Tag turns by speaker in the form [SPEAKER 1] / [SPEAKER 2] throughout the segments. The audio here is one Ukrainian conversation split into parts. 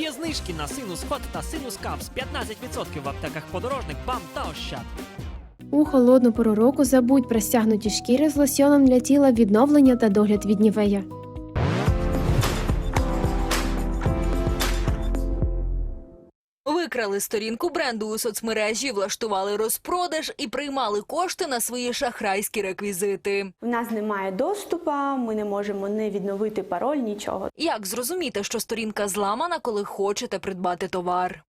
[SPEAKER 1] Є знижки на синус хот та синус капс 15% в аптеках подорожник, бам та ощад.
[SPEAKER 2] У холодну пору року забудь про стягнуті шкіри з лосьоном для тіла відновлення та догляд від нівея.
[SPEAKER 3] Викрали сторінку бренду у соцмережі, влаштували розпродаж і приймали кошти на свої шахрайські реквізити.
[SPEAKER 4] У нас немає доступу, ми не можемо не відновити пароль, нічого.
[SPEAKER 3] Як зрозуміти, що сторінка зламана, коли хочете придбати товар?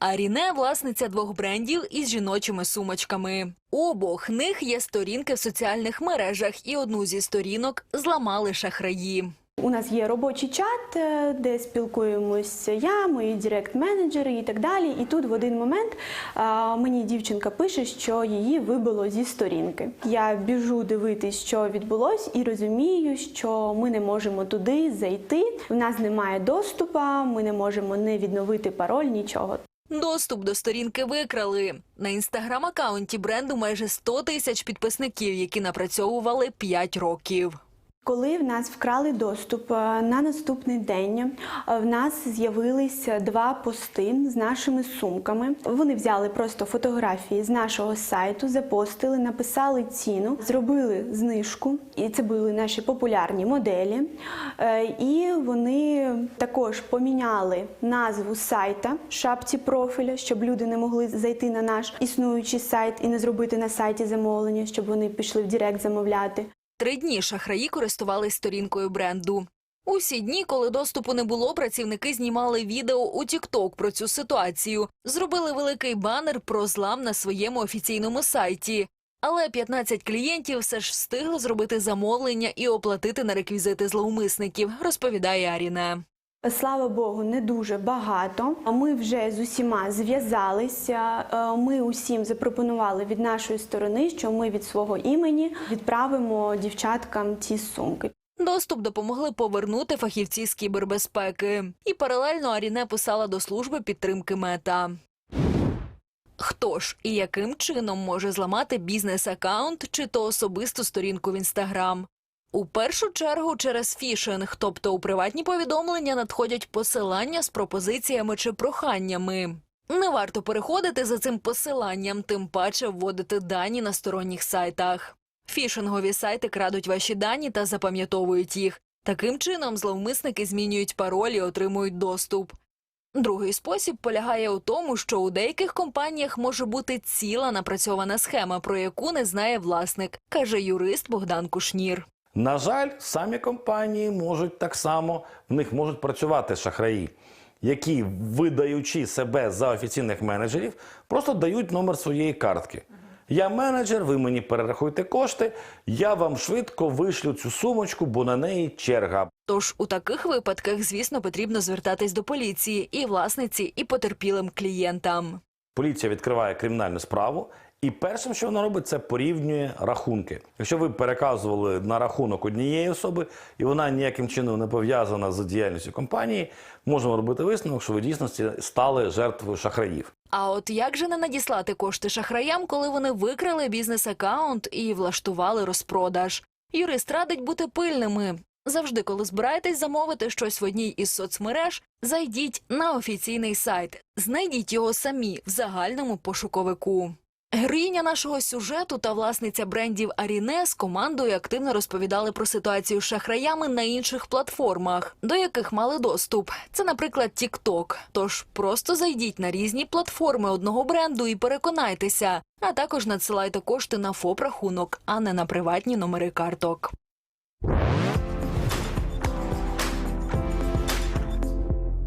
[SPEAKER 3] Аріне власниця двох брендів із жіночими сумочками. У обох них є сторінки в соціальних мережах, і одну зі сторінок зламали шахраї.
[SPEAKER 4] У нас є робочий чат, е, де спілкуємося я, мої директ-менеджери і так далі. І тут в один момент мені дівчинка пише, що її вибило зі сторінки. Я біжу дивитись, що відбулось, і розумію, що ми не можемо туди зайти. У нас немає доступу, ми не можемо не відновити пароль, нічого.
[SPEAKER 3] Доступ до сторінки викрали. На інстаграм-акаунті бренду майже 100 тисяч підписників, які напрацьовували 5 років.
[SPEAKER 4] Коли в нас вкрали доступ е, на наступний день, е, в нас з'явилися два пости з нашими сумками. Вони взяли просто фотографії з нашого сайту, запостили, написали ціну, зробили знижку, і це були наші популярні моделі. Е, І вони також поміняли назву сайта шапці профіля, щоб люди не могли зайти на наш існуючий сайт і не зробити на сайті замовлення, щоб вони пішли в Директ замовляти.
[SPEAKER 3] Три дні шахраї користувались сторінкою бренду. Усі дні, коли доступу не було, працівники знімали відео у TikTok про цю ситуацію, зробили великий банер про злам на своєму офіційному сайті. Але 15 клієнтів все ж встигли зробити замовлення і оплатити на реквізити зловмисників, розповідає Аріне.
[SPEAKER 4] Слава Богу, не дуже багато. Ми вже з усіма зв'язалися. Е, Ми усім запропонували від нашої сторони, що ми від свого імені відправимо дівчаткам ці сумки.
[SPEAKER 3] Доступ допомогли повернути фахівці з кібербезпеки. І паралельно Аріне писала до служби підтримки мета. Хто ж і яким чином може зламати бізнес-аккаунт чи то особисту сторінку в інстаграм? У першу чергу через фішинг, тобто у приватні повідомлення надходять посилання з пропозиціями чи проханнями. Не варто переходити за цим посиланням, тим паче вводити дані на сторонніх сайтах. Фішингові сайти крадуть ваші дані та запам'ятовують їх. Таким чином зловмисники змінюють паролі отримують доступ. Другий спосіб полягає у тому, що у деяких компаніях може бути ціла напрацьована схема, про яку не знає власник, каже юрист Богдан Кушнір.
[SPEAKER 5] На жаль, самі компанії можуть так само, в них можуть працювати шахраї, які, видаючи себе за офіційних менеджерів, просто дають номер своєї картки. Я менеджер, ви мені перерахуйте кошти, я вам швидко вишлю цю сумочку, бо на неї черга.
[SPEAKER 3] Тож у таких випадках, звісно, потрібно звертатись до поліції і власниці, і потерпілим клієнтам.
[SPEAKER 5] Поліція відкриває кримінальну справу, і першим, що вона робить, це порівнює рахунки. Якщо ви переказували на рахунок однієї особи, і вона ніяким чином не пов'язана з діяльністю компанії, можемо робити висновок, що ви дійсності стали жертвою шахраїв.
[SPEAKER 3] А от як же не надіслати кошти шахраям, коли вони викрали бізнес-аккаунт і влаштували розпродаж? Юрист радить бути пильними. Завжди, коли збираєтесь замовити щось в одній із соцмереж, зайдіть на офіційний сайт, знайдіть його самі в загальному пошуковику. Героїня нашого сюжету та власниця брендів Аріне з командою активно розповідали про ситуацію з шахраями на інших платформах, до яких мали доступ. Це, наприклад, TikTok. Тож просто зайдіть на різні платформи одного бренду і переконайтеся, а також надсилайте кошти на ФОП-рахунок, а не на приватні номери карток.